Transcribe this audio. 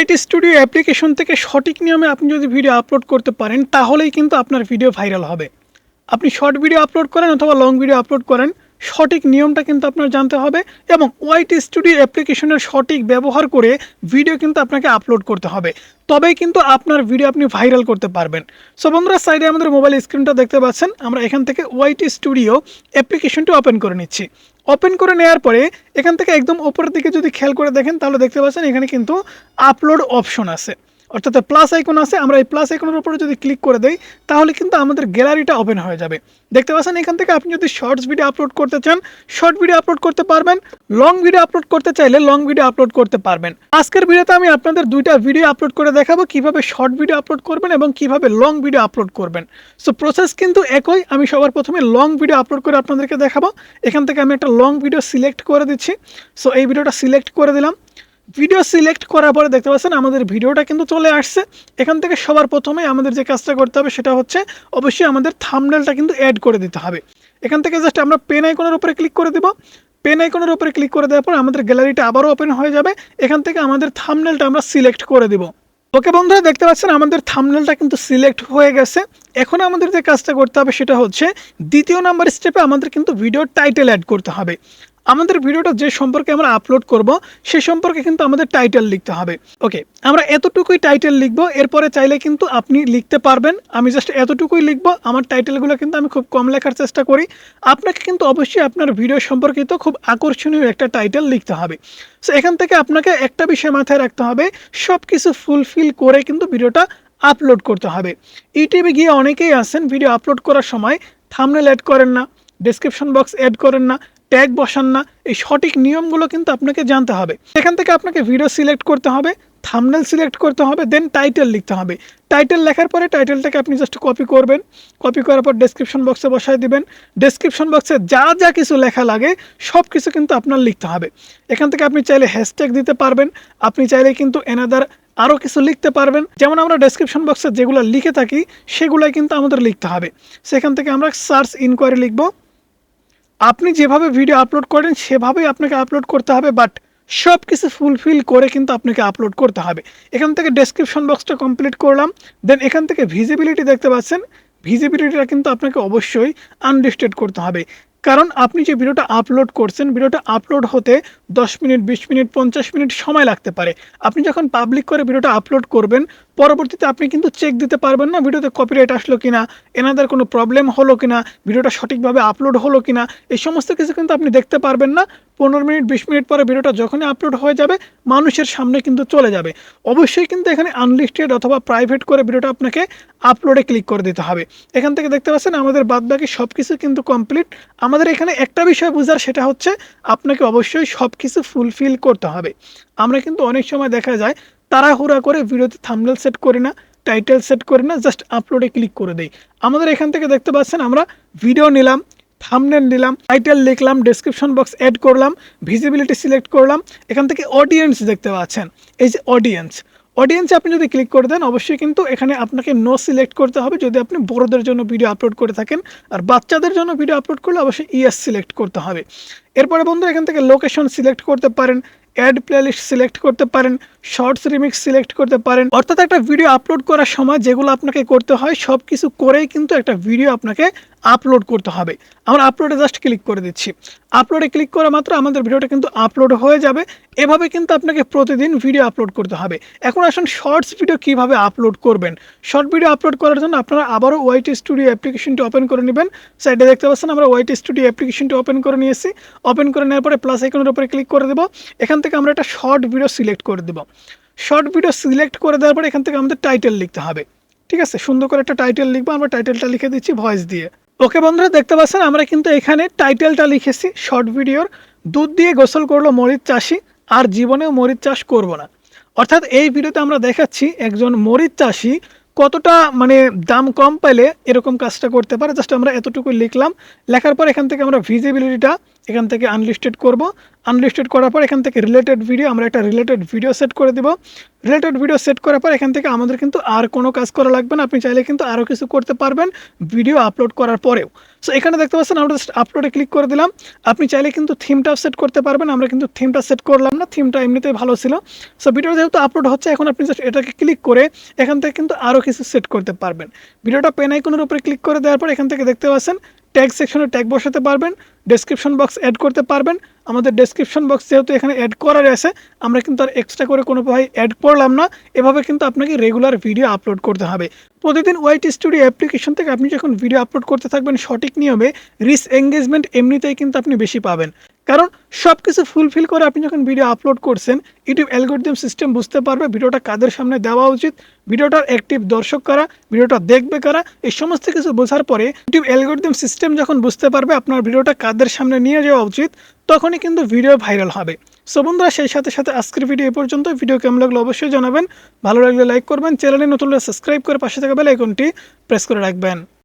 YT studio application থেকে সঠিক নিয়মে আপনি যদি ভিডিও আপলোড করতে পারেন, তাহলেই কিন্তু আপনার ভিডিও ভাইরাল হবে। আপনি শর্ট ভিডিও আপলোড করেন অথবা লং ভিডিও আপলোড করেন সঠিক নিয়মটা কিন্তু আপনার জানতে হবে এবং ওয়াইটি স্টুডিও অ্যাপ্লিকেশনের সঠিক ব্যবহার করে ভিডিও কিন্তু আপনাকে আপলোড করতে হবে। তবেই কিন্তু আপনার ভিডিও আপনি ভাইরাল করতে পারবেন। সো বন্ধুরা, সাইডে আমাদের মোবাইল স্ক্রিনটা দেখতে পাচ্ছেন। আমরা এখান থেকে ওয়াইটি স্টুডিও অ্যাপ্লিকেশনটি ওপেন করে নিচ্ছি। ওপেন করে নেওয়ার পরে এখান থেকে একদম উপরের দিকে যদি খেয়াল করে দেখেন, তাহলে দেখতে পাচ্ছেন এখানে কিন্তু আপলোড অপশন আছে। অর্থাৎ প্লাস আইকন আছে, আমরা এই প্লাস আইকনের উপরে যদি ক্লিক করে দেই, তাহলে কিন্তু আমাদের গ্যালারিটা ওপেন হয়ে যাবে। দেখতে পাচ্ছেন এখান থেকে আপনি যদি শর্টস ভিডিও আপলোড করতে চান শর্ট ভিডিও আপলোড করতে পারবেন লং ভিডিও আপলোড করতে চাইলে লং ভিডিও আপলোড করতে পারবেন। আজকের ভিডিওতে আমি আপনাদের দুইটা ভিডিও আপলোড করে দেখাবো, কীভাবে শর্ট ভিডিও আপলোড করবেন এবং কীভাবে লং ভিডিও আপলোড করবেন। সো প্রসেস কিন্তু একই, আমি সবার প্রথমে লং ভিডিও আপলোড করে আপনাদেরকে দেখাবো। এখান থেকে আমি একটা লং ভিডিও সিলেক্ট করে দিচ্ছি। সো এই ভিডিওটা সিলেক্ট করে দিলাম। ভিডিও সিলেক্ট করার পরে দেখতে পাচ্ছেন আমাদের ভিডিওটা কিন্তু চলে আসছে। এখান থেকে সবার প্রথমে আমাদের যে কাজটা করতে হবে সেটা হচ্ছে অবশ্যই আমাদের থামনেলটা কিন্তু অ্যাড করে দিতে হবে। এখান থেকে জাস্ট আমরা পেন আইকনের উপরে ক্লিক করে দেব। পেন আইকনের উপরে ক্লিক করে দেওয়ার পর আমাদের গ্যালারিটা আবারও ওপেন হয়ে যাবে। এখান থেকে আমাদের থামনেলটা আমরা সিলেক্ট করে দেব। ওকে বন্ধুরা, দেখতে পাচ্ছেন আমাদের থামনেলটা কিন্তু সিলেক্ট হয়ে গেছে। এখন আমাদের যে কাজটা করতে হবে সেটা হচ্ছে দ্বিতীয় নাম্বার স্টেপে আমাদের কিন্তু ভিডিও টাইটেল অ্যাড করতে হবে। আমাদের ভিডিওটা যে সম্পর্কে আমরা আপলোড করব, সে সম্পর্কে কিন্তু আমাদের টাইটেল লিখতে হবে। ওকে আমরা এতটুকুই টাইটেল লিখব, এরপরে চাইলে কিন্তু আপনি লিখতে পারবেন। আমি জাস্ট এতটুকুই লিখব, আমার টাইটেলগুলো কিন্তু আমি খুব কম লেখার চেষ্টা করি। আপনাকে কিন্তু অবশ্যই আপনার ভিডিও সম্পর্কিত খুব আকর্ষণীয় একটা টাইটেল লিখতে হবে। সো এখান থেকে আপনাকে একটা বিষয় মাথায় রাখতে হবে সব কিছু ফুলফিল করে কিন্তু ভিডিওটা আপলোড করতে হবে। ইউটিউবে গিয়ে অনেকেই আছেন ভিডিও আপলোড করার সময় থামনেল অ্যাড করেন না ডেসক্রিপশন বক্স অ্যাড করেন না ট্যাগ বসান না, এই সঠিক নিয়মগুলো কিন্তু আপনাকে জানতে হবে। এখান থেকে আপনাকে ভিডিও সিলেক্ট করতে হবে থামনেল সিলেক্ট করতে হবে দেন টাইটেল লিখতে হবে। টাইটেল লেখার পরে টাইটেলটাকে আপনি জাস্ট কপি করবেন। কপি করার পর ডেসক্রিপশন বক্সে বসায় দিবেন। ডেসক্রিপশন বক্সে যা যা কিছু লেখা লাগে সব কিছু কিন্তু আপনার লিখতে হবে। এখান থেকে আপনি চাইলে হ্যাশট্যাগ দিতে পারবেন। আপনি চাইলে কিন্তু এনাদার আরও কিছু লিখতে পারবেন। যেমন আমরা ডেসক্রিপশন বক্সে যেগুলো লিখে থাকি, সেগুলাই কিন্তু আমাদের লিখতে হবে। সেখান থেকে আমরা সার্চ ইনকোয়ারি লিখব। আপনি যেভাবে ভিডিও আপলোড করেন, সেভাবেই আপনাকে আপলোড করতে হবে বাট সব কিছু ফুলফিল করে কিন্তু আপনাকে আপলোড করতে হবে। এখান থেকে ডেসক্রিপশন বক্সটা কমপ্লিট করলাম দেন এখান থেকে ভিজিবিলিটি দেখতে পাচ্ছেন। ভিজিবিলিটিটা কিন্তু আপনাকে অবশ্যই আনলিস্টেড করতে হবে। কারণ আপনি যে ভিডিওটা আপলোড করছেন, ভিডিওটা আপলোড হতে দশ মিনিট, বিশ মিনিট, পঞ্চাশ মিনিট সময় লাগতে পারে। আপনি যখন পাবলিক করে ভিডিওটা আপলোড করবেন, পরবর্তীতে আপনি কিন্তু চেক দিতে পারবেন না ভিডিওতে কপিরাইট আসলো কিনা এনাদের কোনো প্রবলেম হলো কিনা, ভিডিওটা সঠিকভাবে আপলোড হলো কিনা, এই সমস্ত কিছু কিন্তু আপনি দেখতে পারবেন না। পনেরো মিনিট, বিশ মিনিট পরে ভিডিওটা যখনই আপলোড হয়ে যাবে, মানুষের সামনে কিন্তু চলে যাবে। অবশ্যই কিন্তু এখানে আনলিস্টেড অথবা প্রাইভেট করে ভিডিওটা আপনাকে আপলোডে ক্লিক করে দিতে হবে। এখান থেকে দেখতে পাচ্ছেন আমাদের বাদবাকি সব কিছু কিন্তু কমপ্লিট আমাদের এখানে একটা বিষয় বোঝার, সেটা হচ্ছে আপনাকে অবশ্যই সব কিছু ফুলফিল করতে হবে। আমরা কিন্তু অনেক সময় দেখা যায় তাড়াহুড়া করে ভিডিওতে থামনেল সেট করি না টাইটেল সেট করি না জাস্ট আপলোডে ক্লিক করে দেই। আমাদের এখান থেকে দেখতে পাচ্ছেন আমরা ভিডিও নিলাম। থামনেল নিলাম টাইটেল লিখলাম ডেসক্রিপশন বক্স অ্যাড করলাম ভিজিবিলিটি সিলেক্ট করলাম, এখান থেকে অডিয়েন্স দেখতে পাচ্ছেন। এই যে অডিয়েন্স অডিয়েন্সে আপনি যদি ক্লিক করে দেন, অবশ্যই কিন্তু এখানে আপনাকে নো সিলেক্ট করতে হবে। যদি আপনি বড়দের জন্য ভিডিও আপলোড করে থাকেন আর বাচ্চাদের জন্য ভিডিও আপলোড করলে অবশ্যই ইএস সিলেক্ট করতে হবে। এরপরে বন্ধু এখান থেকে লোকেশন সিলেক্ট করতে পারেন অ্যাড প্লেলিস্ট সিলেক্ট করতে পারেন শর্টস রিমিক্স সিলেক্ট করতে পারেন। অর্থাৎ একটা ভিডিও আপলোড করার সময় যেগুলো আপনাকে করতে হয় সব কিছু করেই কিন্তু একটা ভিডিও আপনাকে আপলোড করতে হবে। আমরা আপলোডে জাস্ট ক্লিক করে দিচ্ছি। আপলোডে ক্লিক করা মাত্র আমাদের ভিডিওটা কিন্তু আপলোড হয়ে যাবে। এভাবে কিন্তু আপনাকে প্রতিদিন ভিডিও আপলোড করতে হবে। এখন আসুন শর্টস ভিডিও কীভাবে আপলোড করবেন? শর্ট ভিডিও আপলোড করার জন্য আপনারা আবারও ওয়াইটি স্টুডিও অ্যাপ্লিকেশনটি ওপেন করে নেবেন। সাইডে দেখতে পাচ্ছেন আমরা ওয়াইটি স্টুডিও অ্যাপ্লিকেশনটি ওপেন করে নিয়েছি। ওপেন করে নেওয়ার পরে প্লাস আইকনের উপরে ক্লিক করে দেবো। এখান থেকে আমরা একটা শর্ট ভিডিও সিলেক্ট করে দেবো। শর্ট ভিডিও সিলেক্ট করে দেওয়ার পরে এখান থেকে আমাদের টাইটেল লিখতে হবে। ঠিক আছে? সুন্দর করে একটা টাইটেল লিখব, আমরা টাইটেলটা লিখে দিচ্ছি ভয়েস দিয়ে। ওকে বন্ধুরা, দেখতে পাচ্ছেন, আমরা কিন্তু এখানে টাইটেলটা লিখেছি শর্ট ভিডিওর দুধ দিয়ে গোসল করল মরিচ চাষি, আর জীবনেও মরিচ চাষ করব না। অর্থাৎ এই ভিডিওতে আমরা দেখাচ্ছি একজন মরিচ চাষি কতটা মানে দাম কম পেলে এরকম কাজটা করতে পারে। জাস্ট আমরা এতটুকু লিখলাম। লেখার পর এখান থেকে আমরা ভিজিবিলিটিটা এখান থেকে আনলিস্টেড করব। আনলিস্টেড করার পর এখান থেকে রিলেটেড ভিডিও আমরা একটা রিলেটেড ভিডিও সেট করে দিব। রিলেটেড ভিডিও সেট করার পর এখান থেকে আমাদের কিন্তু আর কোনো কাজ করা লাগবে না। আপনি চাইলে কিন্তু আরও কিছু করতে পারবেন ভিডিও আপলোড করার পরেও। সো এখানে দেখতে পাচ্ছেন আমরা জাস্ট আপলোডে ক্লিক করে দিলাম। আপনি চাইলে কিন্তু থিমটাও সেট করতে পারবেন। আমরা কিন্তু থিমটা সেট করলাম না। থিমটা এমনিতেই ভালো ছিল। সো ভিডিও যেহেতু আপলোড হচ্ছে, এখন আপনি জাস্ট এটাকে ক্লিক করে এখান থেকে কিন্তু আরও কিছু সেট করতে পারবেন। ভিডিওটা পেন আইকনের উপরে ক্লিক করে দেওয়ার পর এখান থেকে দেখতে পাচ্ছেন ট্যাগ সেকশনে ট্যাগ বসাতে পারবেন। ডেসক্রিপশন বক্স অ্যাড করতে পারবেন। আমাদের ডেসক্রিপশন বক্স যেহেতু এখানে অ্যাড করা রয়েছে আমরা কিন্তু আর এক্সট্রা করে কোনো ভাই অ্যাড করলাম না। এভাবে কিন্তু আপনাকে রেগুলার ভিডিও আপলোড করতে হবে। প্রতিদিন ওয়াইটি স্টুডিও অ্যাপ্লিকেশন থেকে আপনি যখন ভিডিও আপলোড করতে থাকবেন, সঠিক নিয়মে রিস এঙ্গেজমেন্ট এমনিতেই কিন্তু আপনি বেশি পাবেন। কারণ সব কিছু ফুলফিল করে আপনি যখন ভিডিও আপলোড করছেন ইউটিউব অ্যালগোরিদম সিস্টেম বুঝতে পারবে ভিডিওটা কাদের সামনে দেওয়া উচিত ভিডিওটার অ্যাক্টিভ দর্শক কারা ভিডিওটা দেখবে কারা, এই সমস্ত কিছু বোঝার পরে ইউটিউব অ্যালগোরিদম সিস্টেম যখন বুঝতে পারবে আপনার ভিডিওটা কাদের সামনে নিয়ে যাওয়া উচিত, তখনই কিন্তু ভিডিও ভাইরাল হবে। সো বন্ধুরা, সেই সাথে সাথে আজকের ভিডিও এই পর্যন্ত ভিডিও কেমন লাগল অবশ্যই জানাবেন। ভালো লাগলে লাইক করবেন। চ্যানেলে নতুন সাবস্ক্রাইব করে পাশে থাকা বেল আইকনটি প্রেস করে রাখবেন।